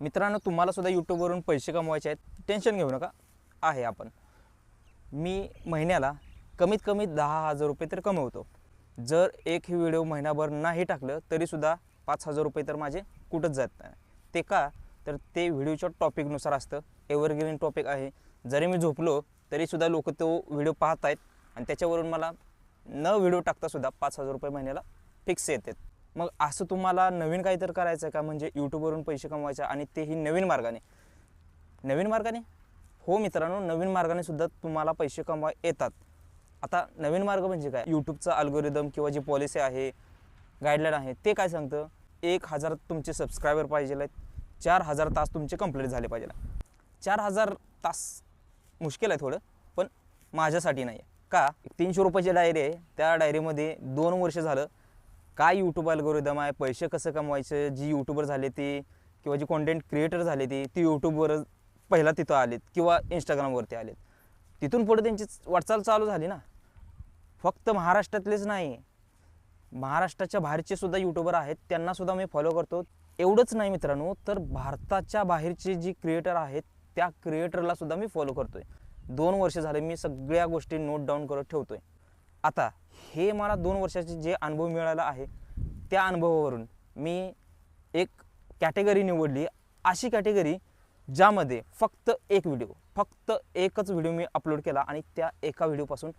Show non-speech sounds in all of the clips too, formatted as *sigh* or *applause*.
मित्रांनो तुम्हालासुद्धा यूट्यूबवरून पैसे कमवायचे आहेत टेन्शन घेऊ नका. आहे आपण. मी महिन्याला कमीत कमी दहा हजार रुपये तर कमवतो. जर एक ही व्हिडिओ महिनाभर नाही टाकलं तरीसुद्धा पाच हजार रुपये तर माझे कुठंच जात नाही. ते का? तर ते व्हिडिओच्या टॉपिकनुसार असतं. एव्हरग्रीन टॉपिक आहे. जरी मी झोपलो तरीसुद्धा लोक तो व्हिडिओ पाहत आहेत आणि त्याच्यावरून मला न व्हिडिओ टाकतासुद्धा पाच हजार रुपये महिन्याला फिक्स येतात. मग असं तुम्हाला नवीन काहीतरी करायचं आहे का? म्हणजे यूट्यूबवरून पैसे कमवायचे आणि तेही नवीन मार्गाने? नवीन मार्गाने? हो मित्रांनो नवीन मार्गाने सुद्धा तुम्हाला पैसे कमवा येतात. आता नवीन मार्ग म्हणजे काय? यूट्यूबचा अल्गोरिदम किंवा जी पॉलिसी आहे गाईडलाईन आहे ते काय सांगतं? एक हजार तुमचे सबस्क्रायबर पाहिजे आहेत. चार हजार तास तुमचे कंप्लीट झाले पाहिजे चार हजार तास मुश्किल आहे थोडं पण माझ्यासाठी नाही आहे का? तीनशे रुपयाची डायरी आहे. त्या डायरीमध्ये दोन वर्ष झालं. काय यूट्यूब अल्गोरिदम आहे? पैसे कसं कमवायचं? जी यूट्यूबर झाले ती किंवा जी कॉन्टेंट क्रिएटर झाले ती ती यूट्यूबवर पहिला तिथं आलेत किंवा इंस्टाग्रामवरती आलेत? तिथून पुढे त्यांची वाटचाल चालू झाली ना? फक्त महाराष्ट्रातलेच नाही. महाराष्ट्राच्या बाहेरचे सुद्धा यूट्यूबर आहेत त्यांनासुद्धा मी फॉलो करतो. एवढंच नाही मित्रांनो तर भारताच्या बाहेरचे जी क्रिएटर आहेत त्या क्रिएटरलासुद्धा मी फॉलो करतो आहे दोन वर्ष झाले मी सगळ्या गोष्टी नोट डाऊन करत ठेवतो आहे आता हे मला दोन वर्षाचे जे अनुभव मिळाला आहे त्या अनुभवावरून मी एक कॅटेगरी निवडली. अशी कॅटेगरी ज्यामध्ये फक्त एक व्हिडिओ फक्त एकच व्हिडिओ मी अपलोड केला आणि त्या एका व्हिडिओपासून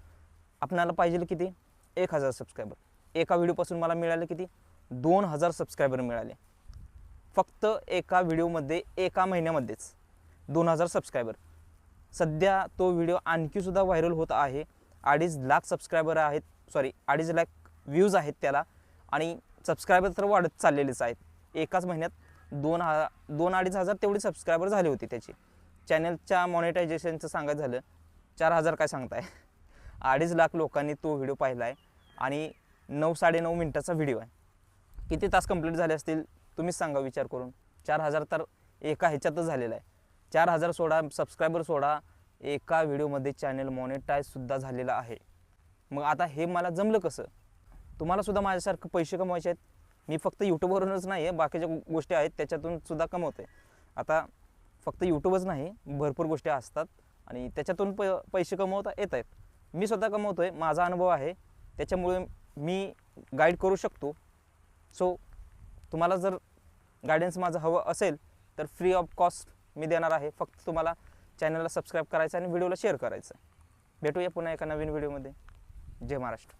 आपणाला पाहिजे किती? एक हजार सबस्क्रायबर. एका व्हिडिओपासून मला मिळाले किती? दोन हजार सबस्क्रायबर मिळाले. फक्त एका व्हिडिओमध्ये एका महिन्यामध्येच दोन हजार सबस्क्रायबर. सध्या तो व्हिडिओ आणखीसुद्धा व्हायरल होत आहे. अडीच लाख सबस्क्रायबर आहेत. सॉरी अडीच लाख व्ह्यूज आहेत त्याला. आणि सबस्क्रायबर तर वाढत चाललेलेच आहेत. एकाच महिन्यात दोन हा दोन अडीच हजार तेवढे सबस्क्रायबर झाले होते त्याचे. चॅनलच्या मॉनिटायझेशनचं सांगायचं झालं चार हजार काय सांगताय? *laughs* अडीच लाख लोकांनी तो व्हिडिओ पाहिला आहे आणि नऊ साडेनऊ मिनटाचा व्हिडिओ आहे. किती तास कंप्लीट झाले असतील तुम्हीच सांगा विचार करून. चार हजार तर एका ह्याच्यातच झालेला आहे. चार हजार सोडा सबस्क्रायबर सोडा एका व्हिडिओमध्ये चॅनल मॉनिटाईजसुद्धा झालेलं आहे. मग आता हे मला जमलं कसं? तुम्हालासुद्धा माझ्यासारखं पैसे कमवायचे आहेत? मी फक्त यूट्यूबवरूनच नाही आहे बाकीच्या गोष्टी आहेत त्याच्यातून सुद्धा कमवते आता फक्त यूट्यूबच नाही भरपूर गोष्टी असतात आणि त्याच्यातून प पैसे कमवता येत आहेत. मी स्वतः कमवतो आहे माझा अनुभव आहे. त्याच्यामुळे मी गाईड करू शकतो. सो तुम्हाला जर गायडन्स माझं हवं असेल तर फ्री ऑफ कॉस्ट मी देणार आहे. फक्त तुम्हाला चॅनलला सबस्क्राईब करायचं आणि व्हिडिओला शेअर करायचं. भेटूया पुन्हा एका नवीन व्हिडिओमध्ये. जय महाराष्ट्र.